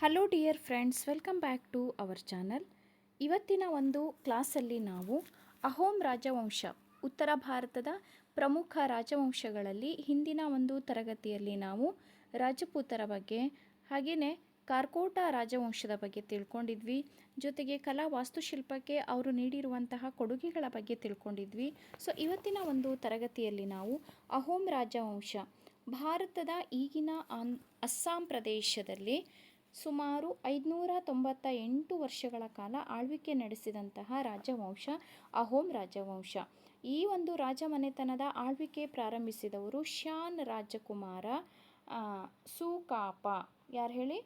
Hello dear friends welcome back to our channel ಇವತ್ತಿನ ಒಂದು ಕ್ಲಾಸಲ್ಲಿ ನಾವು ಅಹೋಮ್ ರಾಜವಂಶ, ಉತ್ತರ ಭಾರತದ ಪ್ರಮುಖ ರಾಜವಂಶಗಳಲ್ಲಿ ಹಿಂದಿನ ಒಂದು ತರಗತಿಯಲ್ಲಿ ನಾವು ರಾಜಪೂತರ ಬಗ್ಗೆ ಹಾಗೆಯೇ ಕಾರ್ಕೋಟ ರಾಜವಂಶದ ಬಗ್ಗೆ ತಿಳ್ಕೊಂಡಿದ್ವಿ. ಜೊತೆಗೆ ಕಲಾ ವಾಸ್ತುಶಿಲ್ಪಕ್ಕೆ ಅವರು ನೀಡಿರುವಂತಹ ಕೊಡುಗೆಗಳ ಬಗ್ಗೆ ತಿಳ್ಕೊಂಡಿದ್ವಿ. ಸೊ ಇವತ್ತಿನ ಒಂದು ತರಗತಿಯಲ್ಲಿ ನಾವು ಅಹೋಮ್ ರಾಜವಂಶ, ಭಾರತದ ಈಗಿನ ಅಸ್ಸಾಂ ಪ್ರದೇಶದಲ್ಲಿ ಸುಮಾರು ಐದುನೂರ ತೊಂಬತ್ತ ಎಂಟು ವರ್ಷಗಳ ಕಾಲ ಆಳ್ವಿಕೆ ನಡೆಸಿದಂತಹ ರಾಜವಂಶ ಅಹೋಮ್ ರಾಜವಂಶ. ಈ ಒಂದು ರಾಜಮನೆತನದ ಆಳ್ವಿಕೆ ಪ್ರಾರಂಭಿಸಿದವರು ಶಾನ್ ರಾಜಕುಮಾರ ಸೂಕಾಪ. ಯಾರು ಹೇಳಿ?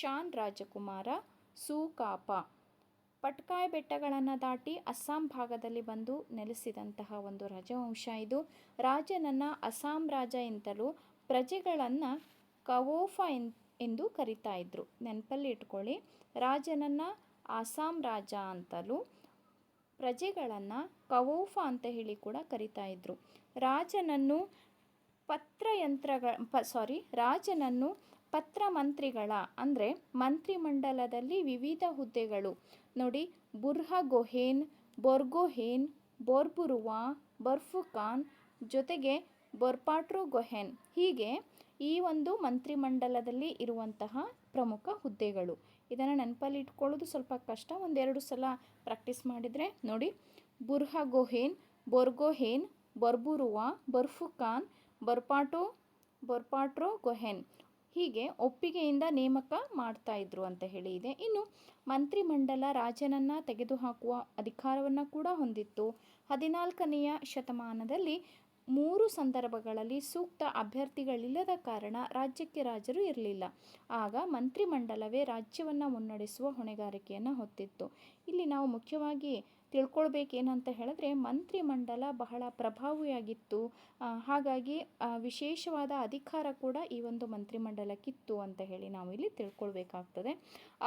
ಶಾನ್ ರಾಜಕುಮಾರ, ಸೂಕಾಪ. ಪಟ್ಕಾಯ್ ಬೆಟ್ಟಗಳನ್ನು ದಾಟಿ ಅಸ್ಸಾಂ ಭಾಗದಲ್ಲಿ ಬಂದು ನೆಲೆಸಿದಂತಹ ಒಂದು ರಾಜವಂಶ ಇದು. ರಾಜನನ್ನು ಅಸ್ಸಾಂ ರಾಜ ಎಂತಲೂ ಪ್ರಜೆಗಳನ್ನು ಕವೋಫ ಎನ್ ಎಂದು ಕರಿತಾ ಇದ್ರು. ನೆನಪಲ್ಲಿ ಇಟ್ಕೊಳ್ಳಿ. ರಾಜನನ್ನು ಆಸಾಂ ರಾಜ ಅಂತಲೂ ಪ್ರಜೆಗಳನ್ನು ಕವೋಫ ಅಂತ ಹೇಳಿ ಕೂಡ ಕರಿತಾ ಇದ್ರು. ರಾಜನನ್ನು ಪತ್ರಯಂತ್ರಗಳ ಪ ಸಾರಿ ರಾಜನನ್ನು ಪತ್ರ ಮಂತ್ರಿಗಳ ಅಂದರೆ ಮಂತ್ರಿಮಂಡಲದಲ್ಲಿ ವಿವಿಧ ಹುದ್ದೆಗಳು. ನೋಡಿ ಬುರ್ಹಗೊಹೇನ್ ಬೊರ್ಗೊಹೇನ್ ಬೋರ್ಬುರುವ ಬರ್ಫುಖಾನ್ ಜೊತೆಗೆ ಬೊರ್ಪಾಟ್ರೋ ಗೊಹೆನ್. ಹೀಗೆ ಈ ಒಂದು ಮಂತ್ರಿಮಂಡಲದಲ್ಲಿ ಇರುವಂತಹ ಪ್ರಮುಖ ಹುದ್ದೆಗಳು. ಇದನ್ನು ನೆನಪಲ್ಲಿ ಇಟ್ಕೊಳ್ಳೋದು ಸ್ವಲ್ಪ ಕಷ್ಟ. ಒಂದೆರಡು ಸಲ ಪ್ರಾಕ್ಟೀಸ್ ಮಾಡಿದರೆ ನೋಡಿ. ಬುರ್ಹಗೊಹೇನ್ ಬೊರ್ಗೊಹೇನ್ ಬರ್ಬುರುವಾ ಬರ್ಫುಖಾನ್ ಬರ್ಪಾಟೋ, ಬರ್ಪಾಟ್ರೋ ಗೊಹೆನ್ ಹೀಗೆ ಒಪ್ಪಿಗೆಯಿಂದ ನೇಮಕ ಮಾಡ್ತಾ ಇದ್ರು ಅಂತ ಹೇಳಿ ಇದೆ. ಇನ್ನು ಮಂತ್ರಿಮಂಡಲ ರಾಜನನ್ನು ತೆಗೆದುಹಾಕುವ ಅಧಿಕಾರವನ್ನು ಕೂಡ ಹೊಂದಿತ್ತು. ಹದಿನಾಲ್ಕನೆಯ ಶತಮಾನದಲ್ಲಿ ಮೂರು ಸಂದರ್ಭಗಳಲ್ಲಿ ಸೂಕ್ತ ಅಭ್ಯರ್ಥಿಗಳಿಲ್ಲದ ಕಾರಣ ರಾಜ್ಯಕ್ಕೆ ರಾಜರು ಇರಲಿಲ್ಲ. ಆಗ ಮಂತ್ರಿಮಂಡಲವೇ ರಾಜ್ಯವನ್ನು ಮುನ್ನಡೆಸುವ ಹೊಣೆಗಾರಿಕೆಯನ್ನು ಹೊತ್ತಿತ್ತು. ಇಲ್ಲಿ ನಾವು ಮುಖ್ಯವಾಗಿ ತಿಳ್ಕೊಳ್ಬೇಕೇನಂತ ಹೇಳಿದ್ರೆ ಮಂತ್ರಿಮಂಡಲ ಬಹಳ ಪ್ರಭಾವಿಯಾಗಿತ್ತು. ಹಾಗಾಗಿ ವಿಶೇಷವಾದ ಅಧಿಕಾರ ಕೂಡ ಈ ಒಂದು ಮಂತ್ರಿಮಂಡಲಕ್ಕಿತ್ತು ಅಂತ ಹೇಳಿ ನಾವು ಇಲ್ಲಿ ತಿಳ್ಕೊಳ್ಬೇಕಾಗ್ತದೆ.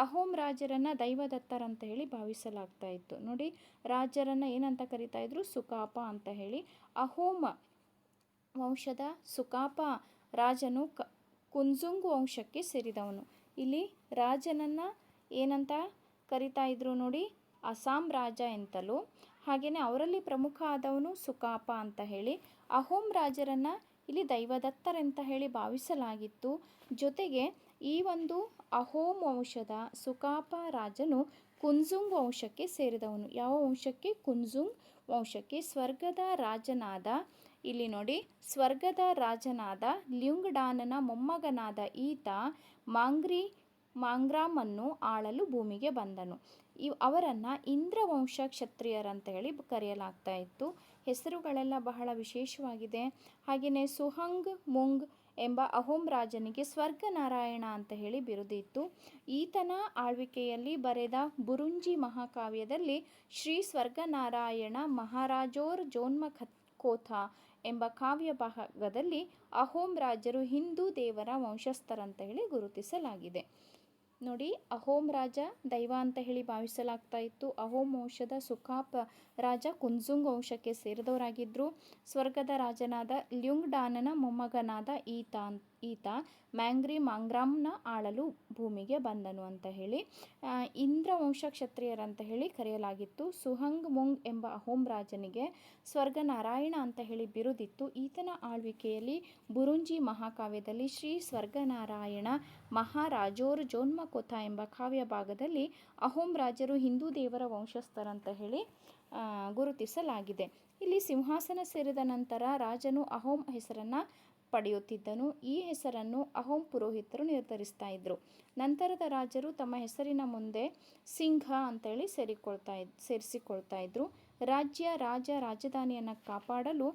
ಅಹೋಮ್ ರಾಜರನ್ನು ದೈವದತ್ತರಂತ ಹೇಳಿ ಭಾವಿಸಲಾಗ್ತಾ ಇತ್ತು. ನೋಡಿ, ರಾಜರನ್ನು ಏನಂತ ಕರಿತಾ ಇದ್ರು? ಸುಕಾಪ ಅಂತ ಹೇಳಿ. ಅಹೋಮ ವಂಶದ ಸುಕಾಪ ರಾಜನು ಕ ವಂಶಕ್ಕೆ ಸೇರಿದವನು. ಇಲ್ಲಿ ರಾಜನನ್ನು ಏನಂತ ಕರಿತಾ ಇದ್ರು ನೋಡಿ ಅಸ್ಸಾಂ ರಾಜ ಎಂತಲೂ. ಹಾಗೆಯೇ ಅವರಲ್ಲಿ ಪ್ರಮುಖ ಆದವನು ಸುಕಾಪ ಅಂತ ಹೇಳಿ, ಅಹೋಂ ರಾಜರನ್ನು ಇಲ್ಲಿ ದೈವದತ್ತರೆಂತ ಹೇಳಿ ಭಾವಿಸಲಾಗಿತ್ತು. ಜೊತೆಗೆ ಈ ಒಂದು ಅಹೋಮ್ ವಂಶದ ಸುಕಾಪ ರಾಜನು ಕುಂಜುಂಗ್ ವಂಶಕ್ಕೆ ಸೇರಿದವನು. ಯಾವ ವಂಶಕ್ಕೆ? ಕುಂಜುಂಗ್ ವಂಶಕ್ಕೆ. ಸ್ವರ್ಗದ ರಾಜನಾದ ಇಲ್ಲಿ ನೋಡಿ, ಸ್ವರ್ಗದ ರಾಜನಾದ ಲ್ಯುಂಗ್ಡಾನನ ಮೊಮ್ಮಗನಾದ ಈತ ಮಾಂಗ್ರಿ, ಮಾಂಗ್ರಾಮನ್ನು ಆಳಲು ಭೂಮಿಗೆ ಬಂದನು. ಇವ್ ಅವರನ್ನು ಇಂದ್ರವಂಶ ಕ್ಷತ್ರಿಯರಂತ ಹೇಳಿ ಕರೆಯಲಾಗ್ತಾ ಇತ್ತು. ಹೆಸರುಗಳೆಲ್ಲ ಬಹಳ ವಿಶೇಷವಾಗಿದೆ. ಹಾಗೆಯೇ ಸುಹಂಗ್, ಮುಂಗ್ ಎಂಬ ಅಹೋಂ ರಾಜನಿಗೆ ಸ್ವರ್ಗ ನಾರಾಯಣ ಅಂತ ಹೇಳಿ ಬಿರುದಿತ್ತು. ಈತನ ಆಳ್ವಿಕೆಯಲ್ಲಿ ಬರೆದ ಬುರುಂಜಿ ಮಹಾಕಾವ್ಯದಲ್ಲಿ ಶ್ರೀ ಸ್ವರ್ಗನಾರಾಯಣ ಮಹಾರಾಜೋರ್ ಜೋನ್ಮಖ ಕೋಥ ಎಂಬ ಕಾವ್ಯ ಭಾಗದಲ್ಲಿ ಅಹೋಮ್ ರಾಜರು ಹಿಂದೂ ದೇವರ ವಂಶಸ್ಥರಂತ ಹೇಳಿ ಗುರುತಿಸಲಾಗಿದೆ. ನೋಡಿ ಅಹೋಮ್ ರಾಜ ದೈವ ಅಂತ ಹೇಳಿ ಭಾವಿಸಲಾಗ್ತಾ ಇತ್ತು. ಅಹೋಮ್ ವಂಶದ ಸುಖಾಪ ರಾಜ ಕುಂಜುಂಗ್ ವಂಶಕ್ಕೆ ಸೇರಿದವರಾಗಿದ್ದರು ಸ್ವರ್ಗದ ರಾಜನಾದ ಲ್ಯುಂಗ್ಡಾನನ ಮೊಮ್ಮಗನಾದ ಈತ ಈತ ಮ್ಯಾಂಗ್ರಿ ಮಾಂಗ್ರಾಮ್ನ ಆಳಲು ಭೂಮಿಗೆ ಬಂದನು ಅಂತ ಹೇಳಿ ಆ, ಇಂದ್ರವಂಶ ಕ್ಷತ್ರಿಯರಂತ ಹೇಳಿ ಕರೆಯಲಾಗಿತ್ತು. ಸುಹಂಗ್ ಮುಂಗ್ ಎಂಬ ಅಹೋಮ್ ರಾಜನಿಗೆ ಸ್ವರ್ಗ ನಾರಾಯಣ ಅಂತ ಹೇಳಿ ಬಿರುದಿತ್ತು. ಈತನ ಆಳ್ವಿಕೆಯಲ್ಲಿ ಬುರುಂಜಿ ಮಹಾಕಾವ್ಯದಲ್ಲಿ ಶ್ರೀ ಸ್ವರ್ಗನಾರಾಯಣ ಮಹಾರಾಜೋರ್ ಜೋನ್ಮಕೋಥ ಎಂಬ ಕಾವ್ಯ ಭಾಗದಲ್ಲಿ ಅಹೋಮ್ ರಾಜರು ಹಿಂದೂ ದೇವರ ವಂಶಸ್ಥರಂತ ಹೇಳಿ ಗುರುತಿಸಲಾಗಿದೆ. ಇಲ್ಲಿ ಸಿಂಹಾಸನ ಸೇರಿದ ನಂತರ ರಾಜನು ಅಹೋಮ್ ಹೆಸರನ್ನು ಪಡೆಯುತ್ತಿದ್ದನು. ಈ ಹೆಸರನ್ನು ಅಹೋಂ ಪುರೋಹಿತರು ನಿರ್ಧರಿಸ್ತಾ ಇದ್ದರು ನಂತರದ ರಾಜರು ತಮ್ಮ ಹೆಸರಿನ ಮುಂದೆ ಸಿಂಹ ಅಂತೇಳಿ ಸೇರಿಕೊಳ್ತಾ ಇದ್, ಸೇರಿಸಿಕೊಳ್ತಾ ಇದ್ದರು ರಾಜ್ಯ ರಾಜ ರಾಜಧಾನಿಯನ್ನು ಕಾಪಾಡಲು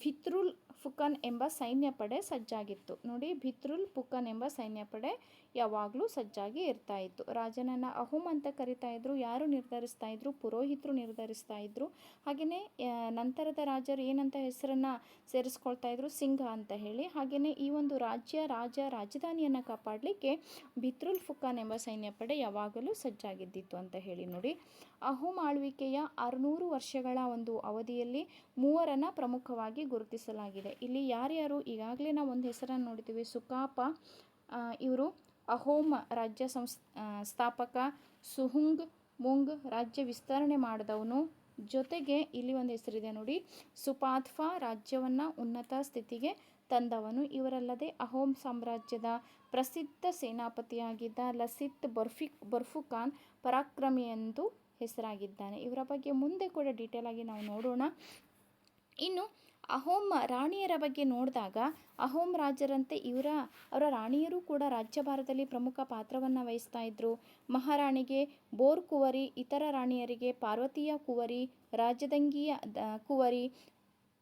ಭಿತ್ರುಲ್ ಫುಕನ್ ಎಂಬ ಸೈನ್ಯ ಪಡೆ ಸಜ್ಜಾಗಿತ್ತು. ನೋಡಿ ಭಿತ್ರುಲ್ ಫುಕನ್ ಎಂಬ ಸೈನ್ಯ ಪಡೆ ಯಾವಾಗಲೂ ಸಜ್ಜಾಗಿ ಇರ್ತಾ ಇತ್ತು. ರಾಜನನ್ನು ಅಹುಮ್ ಅಂತ ಕರಿತಾ ಇದ್ರು, ಯಾರು ನಿರ್ಧರಿಸ್ತಾ ಇದ್ರು, ಪುರೋಹಿತರು ನಿರ್ಧರಿಸ್ತಾ ಇದ್ರು. ಹಾಗೆಯೇ ನಂತರದ ರಾಜರು ಏನಂತ ಹೆಸರನ್ನು ಸೇರಿಸ್ಕೊಳ್ತಾ ಇದ್ರು? ಸಿಂಹ ಅಂತ ಹೇಳಿ. ಹಾಗೆಯೇ ಈ ಒಂದು ರಾಜ್ಯ, ರಾಜ ರಾಜಧಾನಿಯನ್ನು ಕಾಪಾಡಲಿಕ್ಕೆ ಭಿತ್ರುಲ್ ಫುಕನ್ ಎಂಬ ಸೈನ್ಯ ಪಡೆ ಯಾವಾಗಲೂ ಸಜ್ಜಾಗಿದ್ದಿತ್ತು ಅಂತ ಹೇಳಿ ನೋಡಿ. ಅಹುಮ್ ಆಳ್ವಿಕೆಯ ಆರುನೂರು ವರ್ಷಗಳ ಒಂದು ಅವಧಿಯಲ್ಲಿ ಮೂವರನ್ನು ಪ್ರಮುಖವಾಗಿ ಗುರುತಿಸಲಾಗಿದೆ. ಇಲ್ಲಿ ಯಾರ್ಯಾರು ಈಗಾಗಲೇ ನಾವು ಒಂದು ಹೆಸರನ್ನು ನೋಡಿದ್ದೀವಿ. ಸುಕಾಪ ಇವರು ಅಹೋಮ ರಾಜ್ಯ ಸಂಸ್ ಸ್ಥಾಪಕ, ಸುಹುಂಗ್ ಮುಂಗ್ ರಾಜ್ಯ ವಿಸ್ತರಣೆ ಮಾಡಿದವನು. ಜೊತೆಗೆ ಇಲ್ಲಿ ಒಂದು ಹೆಸರಿದೆ ನೋಡಿ. ಸುಪಾತ್ಫಾ ರಾಜ್ಯವನ್ನು ಉನ್ನತ ಸ್ಥಿತಿಗೆ ತಂದವನು. ಇವರಲ್ಲದೆ ಅಹೋಮ್ ಸಾಮ್ರಾಜ್ಯದ ಪ್ರಸಿದ್ಧ ಸೇನಾಪತಿಯಾಗಿದ್ದ ಲಸಿತ್ ಬರ್ಫಿಕ್ ಬರ್ಫುಖಾನ್ ಪರಾಕ್ರಮಿ ಎಂದು ಹೆಸರಾಗಿದ್ದಾನೆ. ಇವರ ಬಗ್ಗೆ ಮುಂದೆ ಕೂಡ ಡೀಟೇಲ್ ಆಗಿ ನಾವು ನೋಡೋಣ. ಇನ್ನು ಅಹೋಮ್ ರಾಣಿಯರ ಬಗ್ಗೆ ನೋಡಿದಾಗ ಅಹೋಮ್ ರಾಜರಂತೆ ಇವರ, ಅವರ ರಾಣಿಯರು ಕೂಡ ರಾಜ್ಯಭಾರದಲ್ಲಿ ಪ್ರಮುಖ ಪಾತ್ರವನ್ನು ವಹಿಸ್ತಾ ಇದ್ದರು ಮಹಾರಾಣಿಗೆ ಬೋರ್ ಕುವರಿ, ಇತರ ರಾಣಿಯರಿಗೆ ಪಾರ್ವತಿಯ ಕುವರಿ, ರಾಜದಂಗಿಯ ಕುವರಿ,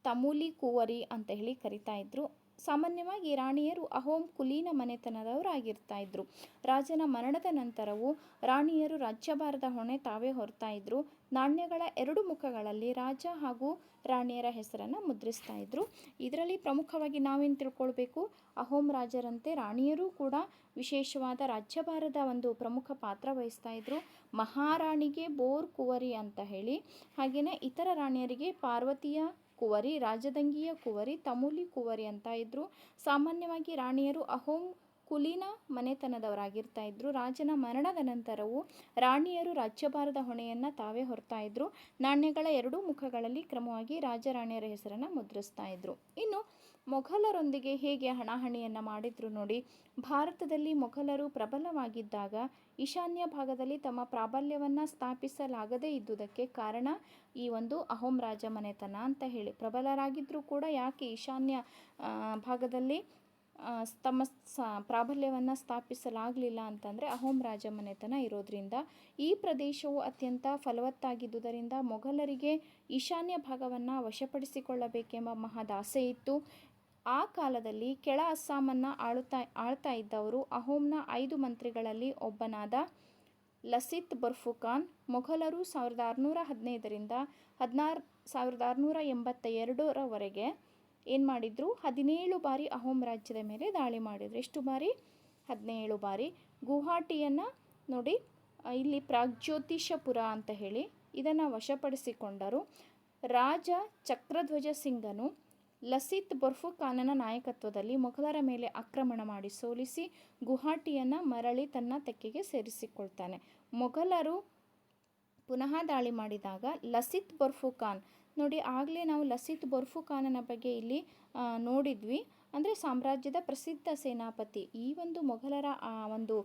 ತಮೂಲಿ ಕುವರಿ ಅಂತ ಹೇಳಿ ಕರಿತಾ ಇದ್ರು. ಸಾಮಾನ್ಯವಾಗಿ ರಾಣಿಯರು ಅಹೋಮ್ ಕುಲೀನ ಮನೆತನದವರಾಗಿರ್ತಾ ಇದ್ರು. ರಾಜನ ಮರಣದ ನಂತರವೂ ರಾಣಿಯರು ರಾಜ್ಯಭಾರದ ಹೊಣೆ ತಾವೇ ಹೊರ್ತಾ ಇದ್ರು. ನಾಣ್ಯಗಳ ಎರಡು ಮುಖಗಳಲ್ಲಿ ರಾಜ ಹಾಗೂ ರಾಣಿಯರ ಹೆಸರನ್ನು ಮುದ್ರಿಸ್ತಾ ಇದ್ರು. ಇದರಲ್ಲಿ ಪ್ರಮುಖವಾಗಿ ನಾವೇನು ತಿಳ್ಕೊಳ್ಬೇಕು? ಅಹೋಮ್ ರಾಜರಂತೆ ರಾಣಿಯರು ಕೂಡ ವಿಶೇಷವಾದ ರಾಜ್ಯಭಾರದ ಒಂದು ಪ್ರಮುಖ ಪಾತ್ರ ವಹಿಸ್ತಾ ಇದ್ರು. ಮಹಾರಾಣಿಗೆ ಬೋರ್ ಕುವರಿ ಅಂತ ಹೇಳಿ ಹಾಗೆಯೇ ಇತರ ರಾಣಿಯರಿಗೆ ಪಾರ್ವತಿಯ ಕುವರಿ, ರಾಜದಂಗಿಯ ಕುವರಿ, ತಮೂಲಿ ಕುವರಿ ಅಂತ ಇದ್ದರು ಸಾಮಾನ್ಯವಾಗಿ ರಾಣಿಯರು ಅಹೋಮ್ ಕುಲೀನ ಮನೆತನದವರಾಗಿರ್ತಾ ಇದ್ರು. ರಾಜನ ಮರಣದ ನಂತರವೂ ರಾಣಿಯರು ರಾಜ್ಯಭಾರದ ಹೊಣೆಯನ್ನು ತಾವೇ ಹೊರ್ತಾ ಇದ್ರು. ನಾಣ್ಯಗಳ ಎರಡೂ ಮುಖಗಳಲ್ಲಿ ಕ್ರಮವಾಗಿ ರಾಜರಾಣಿಯರ ಹೆಸರನ್ನು ಮುದ್ರಿಸ್ತಾ ಇದ್ರು. ಇನ್ನು ಮೊಘಲರೊಂದಿಗೆ ಹೇಗೆ ಹಣಾಹಣಿಯನ್ನು ಮಾಡಿದ್ರು ನೋಡಿ, ಭಾರತದಲ್ಲಿ ಮೊಘಲರು ಪ್ರಬಲವಾಗಿದ್ದಾಗ ಈಶಾನ್ಯ ಭಾಗದಲ್ಲಿ ತಮ್ಮ ಪ್ರಾಬಲ್ಯವನ್ನು ಸ್ಥಾಪಿಸಲಾಗದೇ ಇದ್ದುದಕ್ಕೆ ಕಾರಣ ಈ ಒಂದು ಅಹೋಂ ರಾಜ ಮನೆತನ ಅಂತ ಹೇಳಿ. ಪ್ರಬಲರಾಗಿದ್ದರೂ ಕೂಡ ಯಾಕೆ ಈಶಾನ್ಯ ಭಾಗದಲ್ಲಿ ತಮ್ಮ ಸ, ಪ್ರಾಬಲ್ಯವನ್ನು ಸ್ಥಾಪಿಸಲಾಗಲಿಲ್ಲ ಅಂತಂದರೆ ಅಹೋಮ್ ರಾಜ ಮನೆತನ ಇರೋದ್ರಿಂದ. ಈ ಪ್ರದೇಶವು ಅತ್ಯಂತ ಫಲವತ್ತಾಗಿದ್ದುದರಿಂದ ಮೊಘಲರಿಗೆ ಈಶಾನ್ಯ ಭಾಗವನ್ನು ವಶಪಡಿಸಿಕೊಳ್ಳಬೇಕೆಂಬ ಮಹದಾಸೆ ಇತ್ತು. ಆ ಕಾಲದಲ್ಲಿ ಕೆಳ ಅಸ್ಸಾಮನ್ನು ಆಳುತ್ತಾ, ಆಳ್ತಾ ಇದ್ದವರು ಅಹೋಮ್ನ ಐದು ಮಂತ್ರಿಗಳಲ್ಲಿ ಒಬ್ಬನಾದ ಲಸಿತ್ ಬರ್ಫುಖಾನ್ ಮೊಘಲರು ಸಾವಿರದ ಆರುನೂರ ಹದಿನೈದರಿಂದ ಹದಿನಾರು, ಸಾವಿರದ ಆರುನೂರ ಎಂಬತ್ತ ಎರಡರವರೆಗೆ ಏನು ಮಾಡಿದರು? ಹದಿನೇಳು ಬಾರಿ ಅಹೋಮ್ ರಾಜ್ಯದ ಮೇಲೆ ದಾಳಿ ಮಾಡಿದರು. ಎಷ್ಟು ಬಾರಿ? ಹದಿನೇಳು ಬಾರಿ. ಗುವಾಹಟಿಯನ್ನು ನೋಡಿ ಇಲ್ಲಿ ಪ್ರಾಗ್ಜ್ಯೋತಿಷಪುರ ಅಂತ ಹೇಳಿ ಇದನ್ನು ವಶಪಡಿಸಿಕೊಂಡರು. ರಾಜ ಚಕ್ರಧ್ವಜ ಸಿಂಗನು ಲಸಿತ್ ಬರ್ಫುಖಾನನ ನಾಯಕತ್ವದಲ್ಲಿ ಮೊಘಲರ ಮೇಲೆ ಆಕ್ರಮಣ ಮಾಡಿ ಸೋಲಿಸಿ ಗುವಾಹಟಿಯನ್ನು ಮರಳಿ ತನ್ನ ತೆಕ್ಕೆಗೆ ಸೇರಿಸಿಕೊಳ್ತಾನೆ. ಮೊಘಲರು ಪುನಃ ದಾಳಿ ಮಾಡಿದಾಗ ಲಸಿತ್ ಬರ್ಫುಖಾನ್ ನೋಡಿ ಆಗಲೇ ನಾವು ಲಸಿತ್ ಬೊರ್ಫುಖಾನನ ಬಗ್ಗೆ ಇಲ್ಲಿ ನೋಡಿದ್ವಿ. ಅಂದರೆ ಸಾಮ್ರಾಜ್ಯದ ಪ್ರಸಿದ್ಧ ಸೇನಾಪತಿ, ಈ ಒಂದು ಮೊಘಲರ ಒಂದು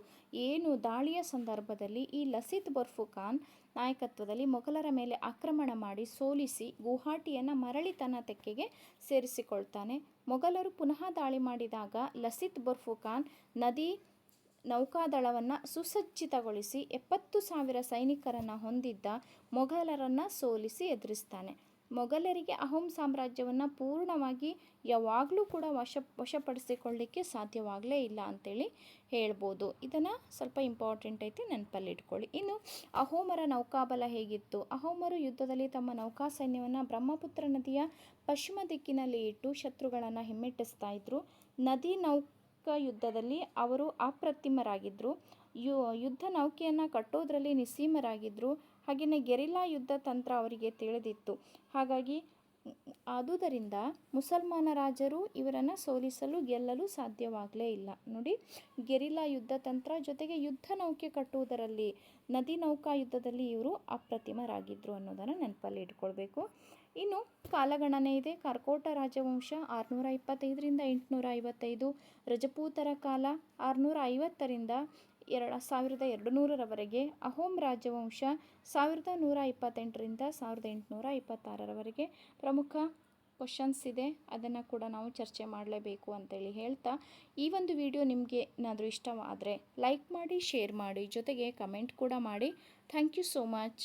ಏನು ದಾಳಿಯ ಸಂದರ್ಭದಲ್ಲಿ ಈ ಲಸಿತ್ ಬರ್ಫುಖಾನ್ ನಾಯಕತ್ವದಲ್ಲಿ ಮೊಘಲರ ಮೇಲೆ ಆಕ್ರಮಣ ಮಾಡಿ ಸೋಲಿಸಿ ಗುವಾಹಟಿಯನ್ನು ಮರಳಿ ತನ್ನ ತೆಕ್ಕೆಗೆ ಸೇರಿಸಿಕೊಳ್ತಾನೆ. ಮೊಘಲರು ಪುನಃ ದಾಳಿ ಮಾಡಿದಾಗ ಲಸಿತ್ ಬರ್ಫುಖಾನ್ ನದಿ ನೌಕಾದಳವನ್ನು ಸುಸಜ್ಜಿತಗೊಳಿಸಿ ಎಪ್ಪತ್ತು ಸಾವಿರ ಸೈನಿಕರನ್ನು ಹೊಂದಿದ್ದ ಮೊಘಲರನ್ನು ಸೋಲಿಸಿ ಎದುರಿಸ್ತಾನೆ. ಮೊಘಲರಿಗೆ ಅಹೋಮ್ ಸಾಮ್ರಾಜ್ಯವನ್ನು ಪೂರ್ಣವಾಗಿ ಯಾವಾಗಲೂ ಕೂಡ ವಶ, ವಶಪಡಿಸಿಕೊಳ್ಳಿಕ್ಕೆ ಸಾಧ್ಯವಾಗಲೇ ಇಲ್ಲ ಅಂತೇಳಿ ಹೇಳ್ಬೋದು. ಇದನ್ನು ಸ್ವಲ್ಪ ಇಂಪಾರ್ಟೆಂಟ್ ಐತಿ ನೆನಪಲ್ಲಿ ಇಟ್ಕೊಳ್ಳಿ. ಇನ್ನು ಅಹೋಮರ ನೌಕಾಬಲ ಹೇಗಿತ್ತು? ಅಹೋಮರು ಯುದ್ಧದಲ್ಲಿ ತಮ್ಮ ನೌಕಾ ಸೈನ್ಯವನ್ನು ಬ್ರಹ್ಮಪುತ್ರ ನದಿಯ ಪಶ್ಚಿಮ ದಿಕ್ಕಿನಲ್ಲಿ ಇಟ್ಟು ಶತ್ರುಗಳನ್ನು ಹಿಮ್ಮೆಟ್ಟಿಸ್ತಾ ಇದ್ರು. ನದಿ ನೌಕಾ ಯುದ್ಧದಲ್ಲಿ ಅವರು ಅಪ್ರತಿಮರಾಗಿದ್ದರು ಯು, ಯುದ್ಧ ನೌಕೆಯನ್ನು ಕಟ್ಟೋದ್ರಲ್ಲಿ ನಿಸ್ಸೀಮರಾಗಿದ್ದರು ಹಾಗೆಯೇ ಗೆರಿಲ್ಲಾ ಯುದ್ಧ ತಂತ್ರ ಅವರಿಗೆ ತಿಳಿದಿತ್ತು. ಹಾಗಾಗಿ ಆದುದರಿಂದ ಮುಸಲ್ಮಾನ ರಾಜರು ಇವರನ್ನು ಸೋಲಿಸಲು, ಗೆಲ್ಲಲು ಸಾಧ್ಯವಾಗಲೇ ಇಲ್ಲ. ನೋಡಿ, ಗೆರಿಲ್ಲಾ ಯುದ್ಧ ತಂತ್ರ ಜೊತೆಗೆ ಯುದ್ಧ ನೌಕೆ ಕಟ್ಟುವುದರಲ್ಲಿ, ನದಿ ನೌಕಾ ಯುದ್ಧದಲ್ಲಿ ಇವರು ಅಪ್ರತಿಮರಾಗಿದ್ದರು ಅನ್ನೋದನ್ನು ನೆನಪಲ್ಲಿ ಇಟ್ಕೊಳ್ಬೇಕು. ಇನ್ನು ಕಾಲಗಣನೆ ಇದೆ. ಕರ್ಕೋಟ ರಾಜವಂಶ ಆರುನೂರ ಇಪ್ಪತ್ತೈದರಿಂದ ಎಂಟುನೂರ ಐವತ್ತೈದು, ರಜಪೂತರ ಕಾಲ ಆರುನೂರ ಐವತ್ತರಿಂದ ಎರಡು ಸಾವಿರದ ಎರಡು ನೂರರವರೆಗೆ ಅಹೋಮ್ ರಾಜವಂಶ ಸಾವಿರದ ನೂರ ಇಪ್ಪತ್ತೆಂಟರಿಂದ ಸಾವಿರದ ಎಂಟುನೂರ ಇಪ್ಪತ್ತಾರರವರೆಗೆ ಪ್ರಮುಖ ಕ್ವಶನ್ಸ್ ಇದೆ. ಅದನ್ನು ಕೂಡ ನಾವು ಚರ್ಚೆ ಮಾಡಲೇಬೇಕು ಅಂತೇಳಿ ಹೇಳ್ತಾ. ಈ ಒಂದು ವಿಡಿಯೋ ನಿಮಗೆ ಏನಾದರೂ ಇಷ್ಟವಾದರೆ ಲೈಕ್ ಮಾಡಿ ಶೇರ್ ಮಾಡಿ, ಜೊತೆಗೆ ಕಮೆಂಟ್ ಕೂಡ ಮಾಡಿ. Thank you so much